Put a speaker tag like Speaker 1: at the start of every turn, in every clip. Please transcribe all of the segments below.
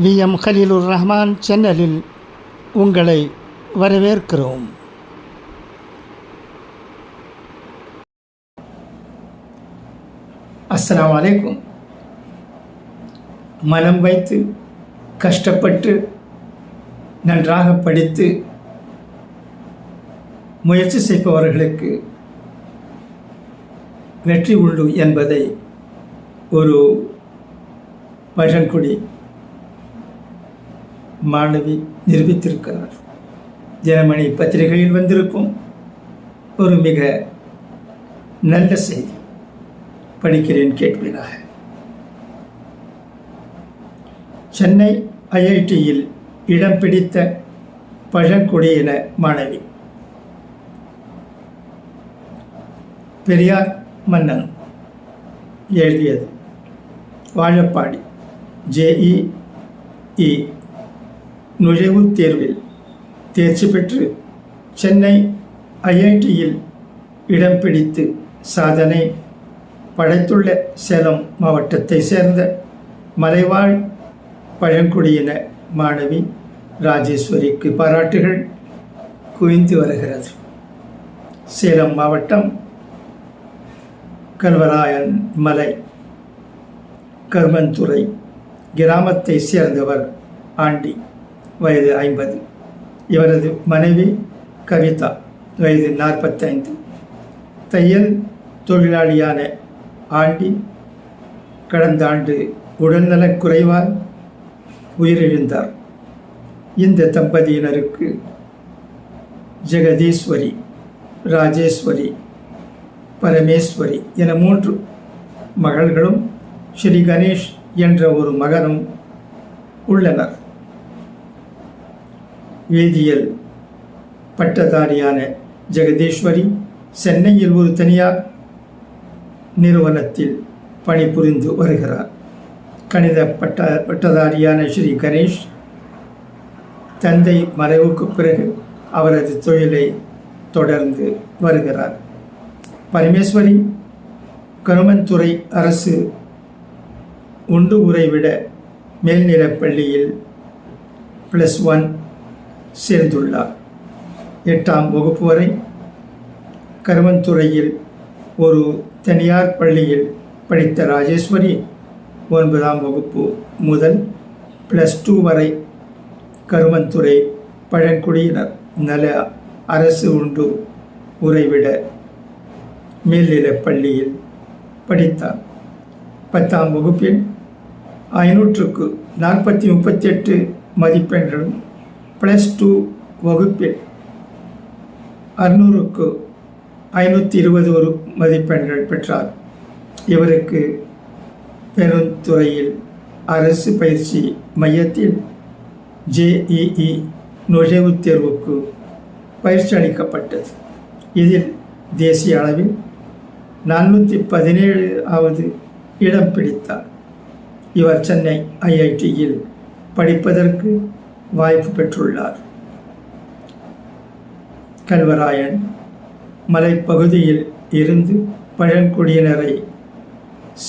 Speaker 1: We. M. Haleelur Rahman சேனலில் உங்களை வரவேற்கிறோம்.
Speaker 2: அஸ்லாம் வலைக்கும் மனம் வைத்து கஷ்டப்பட்டு நன்றாக படித்து முயற்சி செய்பவர்களுக்கு வெற்றி உண்டு என்பதை ஒரு பழங்குடி மாணவி நிரூபித்திருக்கிறார். தினமணி பத்திரிகையில் வந்திருக்கும் ஒரு மிக நல்ல செய்தி படிக்கிறேன் கேட்பீராக. சென்னை ஐஐடியில் இடம் பிடித்த பழங்குடியின மாணவி. பெரியார் மன்னன் எழுதியது. வாழப்பாடி ஜேஇஇ நுழைவுத் தேர்வில் தேர்ச்சி பெற்று சென்னை ஐஐடியில் இடம் பிடித்து சாதனை படைத்துள்ள சேலம் மாவட்டத்தை சேர்ந்த மலைவாழ் பழங்குடியின மாணவி ராஜேஸ்வரிக்கு பாராட்டுகள் குவிந்து வருகிறது. சேலம் மாவட்டம் கல்வராயன் மலை கர்மந்துறை கிராமத்தை சேர்ந்தவர் ஆண்டி. வயது ஐம்பது. இவரது மனைவி கவிதா வயது நாற்பத்தைந்து. தையல் தொழிலாளியான ஆண்டி கடந்த ஆண்டு உடல்நலக் குறைவால் உயிரிழந்தார். இந்த தம்பதியினருக்கு ஜெகதீஸ்வரி ராஜேஸ்வரி பரமேஸ்வரி என மூன்று மகள்களும் ஸ்ரீ கணேஷ் என்ற ஒரு மகனும் உள்ளனர். வேதியியல் பட்டதாரியான ஜெகதீஸ்வரி சென்னையில் ஒரு தனியார் நிறுவனத்தில் பணிபுரிந்து வருகிறார். கணித பட்ட பட்டதாரியான ஸ்ரீ கணேஷ் தந்தை மறைவுக்கு பிறகு அவரது தொழிலை தொடர்ந்து வருகிறார். பரமேஸ்வரி கருமன்துறை அரசு உண்டு உரைவிட மேல்நிலப்பள்ளியில் ப்ளஸ் ஒன் சேர்ந்துள்ளார். எட்டாம் வகுப்பு வரை கருமந்துறையில் ஒரு தனியார் பள்ளியில் படித்த ராஜேஸ்வரி ஒன்பதாம் வகுப்பு முதல் ப்ளஸ் டூ வரை கருமந்துறை பழங்குடியினர் நல அரசு உண்டு உறைவிட மேல்நிலைப் பள்ளியில் படித்தார். பத்தாம் வகுப்பில் ஐநூற்றுக்கு நாற்பத்தி முப்பத்தி எட்டு மதிப்பெண்களும் ப்ளஸ் டூ வகுப்பில் அறுநூறுக்கு ஐநூற்றி இருபது ஒரு மதிப்பெண்கள் பெற்றார். இவருக்கு பெருந்துறையில் அரசு பயிற்சி மையத்தில் ஜேஇஇ நுழைவுத் தேர்வுக்கு பயிற்சி அளிக்கப்பட்டது. இதில் தேசிய அளவில் நானூற்றி பதினேழு ஆவது இடம் பிடித்தார். இவர் சென்னை ஐஐடியில் படிப்பதற்கு வாய்ப்பு பெற்றுள்ளார். கல்வராயன் மலைப்பகுதியில் இருந்து பழங்குடியினரை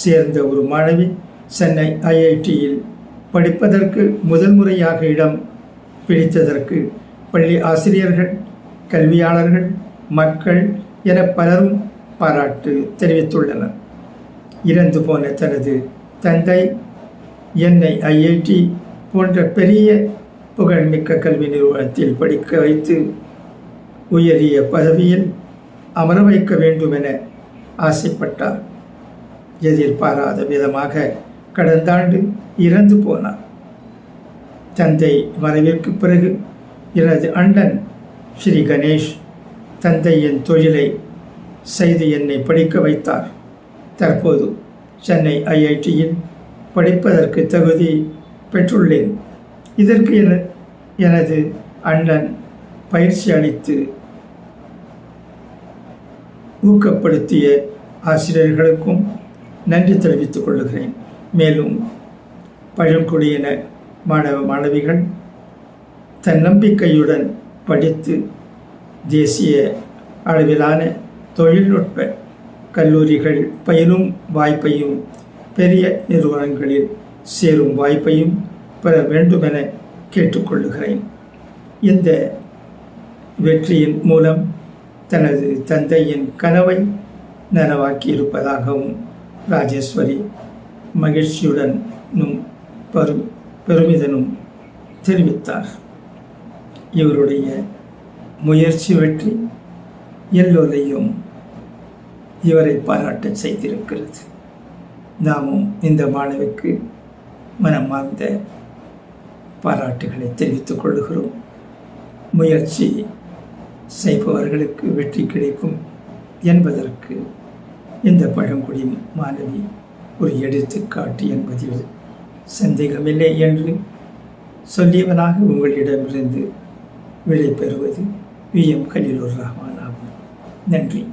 Speaker 2: சேர்ந்த ஒரு மாணவி சென்னை ஐஐடியில் படிப்பதற்கு முதல் முறையாக இடம் பிடித்ததற்கு பள்ளி ஆசிரியர்கள் கல்வியாளர்கள் மக்கள் என பலரும் பாராட்டு தெரிவித்துள்ளனர். இறந்து போன தனது தந்தை என்னை ஐஐடி போன்ற பெரிய புகழ்மிக்க கல்வி நிறுவனத்தில் படிக்க வைத்து உயரிய பதவியில் அமர வைக்க வேண்டும் என ஆசைப்பட்டார். எதிர்பாராத விதமாக கடந்த ஆண்டு இறந்து போனார். தந்தை மறைவிற்கு பிறகு எனது அண்ணன் ஸ்ரீ கணேஷ் தந்தையின் தொழிலை செய்து என்னை படிக்க வைத்தார். தற்போது சென்னை ஐஐடியில் படிப்பதற்கு தகுதி பெற்றுள்ளேன். இதற்கு என எனது அண்ணன் பயிற்சி அளித்து ஊக்கப்படுத்திய ஆசிரியர்களுக்கும் நன்றி தெரிவித்துக் கொள்கிறேன். மேலும் பழங்குடியின மாணவ மாணவிகள் தன்னம்பிக்கையுடன் படித்து தேசிய அளவிலான தொழில்நுட்ப கல்லூரிகள் பயிலும் வாய்ப்பையும் பெரிய நிறுவனங்களில் சேரும் வாய்ப்பையும் பெற வேண்டுமென கேட்டுக்கொள்ளுகிறேன். இந்த வெற்றியின் மூலம் தனது தந்தையின் கனவை நனவாக்கியிருப்பதாகவும் ராஜேஸ்வரி மகிழ்ச்சியுடனும் பெரு பெருமிதனும் தெரிவித்தார். இவருடைய முயற்சி வெற்றி எல்லோரையும் இவரை பாராட்டச் செய்திருக்கிறது. நாமும் இந்த மாணவிக்கு மனமார்ந்த பாராட்டுகளை தெரிவித்துக் கொள்கிறோம். முயற்சி செய்பவர்களுக்கு வெற்றி கிடைக்கும் என்பதற்கு இந்த பழங்குடி மாணவி ஒரு எடுத்துக்காட்டு என்பதில் சந்தேகமில்லை என்று சொல்லியவனாக உங்களிடமிருந்து விடை பெறுவது வி எம் கலீலுர் ரஹ்மான் ஆகும். நன்றி.